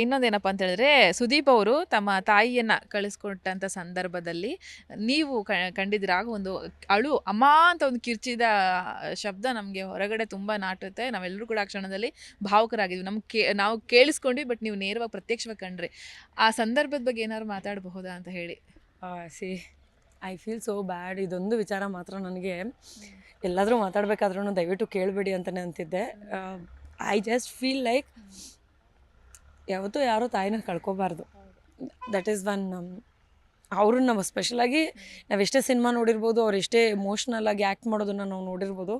ಇನ್ನೊಂದೇನಪ್ಪ ಅಂತ ಹೇಳಿದ್ರೆ ಸುದೀಪ್ ಅವರು ತಮ್ಮ ತಾಯಿಯನ್ನ ಕಳಿಸ್ಕೊಟ್ಟಂಥ ಸಂದರ್ಭದಲ್ಲಿ ನೀವು ಕಂಡಿದ್ರಾಗ ಒಂದು ಅಳು ಅಮ್ಮ ಅಂತ ಒಂದು ಕಿರ್ಚಿದ ಶಬ್ದ ನಮಗೆ ಹೊರಗಡೆ ತುಂಬ ನಾಟುತ್ತೆ. ನಾವೆಲ್ಲರೂ ಕೂಡ ಆ ಕ್ಷಣದಲ್ಲಿ ಭಾವುಕರಾಗಿದ್ವಿ. ನಮ್ಗೆ ಕೇ ನಾವು ಕೇಳಿಸ್ಕೊಂಡ್ವಿ ಬಟ್ ನೀವು ನೇರವಾಗಿ ಪ್ರತ್ಯಕ್ಷವಾಗಿ ಕಂಡ್ರಿ. ಆ ಸಂದರ್ಭದ ಬಗ್ಗೆ ಏನಾದ್ರು ಮಾತಾಡಬಹುದಾ ಅಂತ ಹೇಳಿ. See I feel so bad. ಇದೊಂದು ವಿಚಾರ ಮಾತ್ರ ನನಗೆ ಎಲ್ಲಾದರೂ ಮಾತಾಡಬೇಕಾದ್ರೂ ದಯವಿಟ್ಟು ಕೇಳಬೇಡಿ ಅಂತಲೇ ಅಂತಿದ್ದೆ. ಐ ಜಸ್ಟ್ ಫೀಲ್ ಲೈಕ್ ಯಾವತ್ತೂ ಯಾರೂ ತಾಯಿನ ಕಳ್ಕೊಬಾರ್ದು. ದಟ್ ಈಸ್ ಒನ್ ಅವ್ರನ್ನ ನಾವು ಸ್ಪೆಷಲಾಗಿ ನಾವು ಎಷ್ಟೇ ಸಿನಿಮಾ ನೋಡಿರ್ಬೋದು ಅವ್ರು ಎಷ್ಟೇ ಎಮೋಷ್ನಲ್ ಆಗಿ ಆ್ಯಕ್ಟ್ ಮಾಡೋದನ್ನ ನಾವು ನೋಡಿರ್ಬೋದು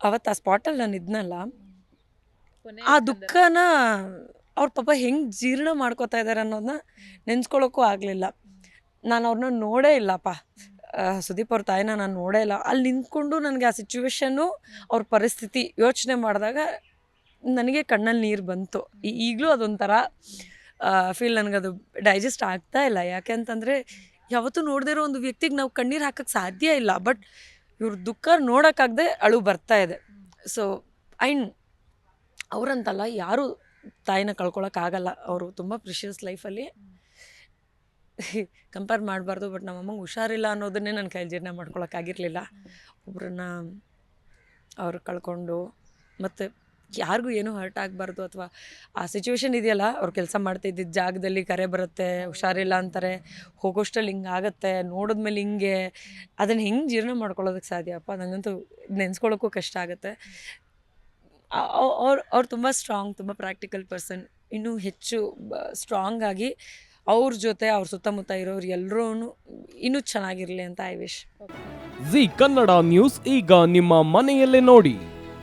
ಅವತ್ತು ಆ ಸ್ಪಾಟಲ್ಲಿ ನಾನು ಇದ್ನಲ್ಲ ಆ ದುಃಖನ ಅವ್ರ ಪಾಪ ಹೆಂಗೆ ಜೀರ್ಣ ಮಾಡ್ಕೋತಾ ಇದ್ದಾರೆ ಅನ್ನೋದನ್ನ ನೆನ್ಸ್ಕೊಳ್ಳೋಕ್ಕೂ ಆಗಲಿಲ್ಲ. ನಾನು ಅವ್ರನ್ನ ನೋಡೇ ಇಲ್ಲಪ್ಪ. ಸುದೀಪ್ ಅವ್ರ ತಾಯಿನ ನಾನು ನೋಡೇ ಇಲ್ಲ. ಅಲ್ಲಿ ನಿಂತ್ಕೊಂಡು ನನಗೆ ಆ ಸಿಚುವೇಶನ್ನು ಅವ್ರ ಪರಿಸ್ಥಿತಿ ಯೋಚನೆ ಮಾಡಿದಾಗ ನನಗೆ ಕಣ್ಣಲ್ಲಿ ನೀರು ಬಂತು. ಈಗಲೂ ಅದೊಂಥರ ಫೀಲ್ ನನಗದು ಡೈಜೆಸ್ಟ್ ಆಗ್ತಾ ಇಲ್ಲ. ಯಾಕೆ ಅಂತಂದರೆ ಯಾವತ್ತೂ ನೋಡದೇ ಇರೋ ಒಂದು ವ್ಯಕ್ತಿಗೆ ನಾವು ಕಣ್ಣೀರು ಹಾಕಕ್ಕೆ ಸಾಧ್ಯ ಇಲ್ಲ. ಬಟ್ ಇವ್ರ ದುಃಖ ನೋಡೋಕ್ಕಾಗದೆ ಅಳು ಬರ್ತಾ ಇದೆ. ಸೊ ಆ್ಯಂಡ್ ಅವರಂತಲ್ಲ ಯಾರೂ ತಾಯಿನ ಕಳ್ಕೊಳಕ್ಕಾಗಲ್ಲ ಅವರು ತುಂಬ ಪ್ರಿಷಿಯಸ್ ಲೈಫಲ್ಲಿ ಕಂಪೇರ್ ಮಾಡಬಾರ್ದು. ಬಟ್ ನಮ್ಮಮ್ಮಂಗೆ ಹುಷಾರಿಲ್ಲ ಅನ್ನೋದನ್ನೇ ನನ್ನ ಕೈಲಿ ಜೀರ್ಣ ಮಾಡ್ಕೊಳಕ್ಕಾಗಿರಲಿಲ್ಲ ಒಬ್ಬರನ್ನ ಅವ್ರು ಕಳ್ಕೊಂಡು ಮತ್ತು ಯಾರಿಗೂ ಏನೂ ಹರ್ಟ್ ಆಗಬಾರ್ದು ಅಥವಾ ಆ ಸಿಚುವೇಶನ್ ಇದೆಯಲ್ಲ, ಅವ್ರು ಕೆಲಸ ಮಾಡ್ತಿದ್ದಿದ್ದ ಜಾಗದಲ್ಲಿ ಕರೆ ಬರುತ್ತೆ, ಹುಷಾರಿಲ್ಲ ಅಂತಾರೆ, ಹೋಗೋಷ್ಟರಲ್ಲಿ ಹಿಂಗೆ ಆಗುತ್ತೆ, ನೋಡಿದ್ಮೇಲೆ ಹಿಂಗೆ, ಅದನ್ನು ಹೆಂಗೆ ಜೀರ್ಣ ಮಾಡ್ಕೊಳ್ಳೋದಕ್ಕೆ ಸಾಧ್ಯಪ್ಪ ನನಗಂತೂ ನೆನೆಸ್ಕೊಳ್ಳೋಕ್ಕೂ ಕಷ್ಟ ಆಗುತ್ತೆ. ಅವ್ರು ಅವ್ರು ತುಂಬ ಸ್ಟ್ರಾಂಗ್ ತುಂಬ ಪ್ರಾಕ್ಟಿಕಲ್ ಪರ್ಸನ್ ಇನ್ನೂ ಹೆಚ್ಚು ಸ್ಟ್ರಾಂಗ್ ಆಗಿ ಅವ್ರ ಜೊತೆ, ಅವ್ರ ಸುತ್ತಮುತ್ತ ಇರೋರು ಎಲ್ಲರೂ ಇನ್ನೂ ಚೆನ್ನಾಗಿರಲಿ ಅಂತ I wish Zee Kannada news ಈಗ ನಿಮ್ಮ ಮನೆಯಲ್ಲೇ ನೋಡಿ.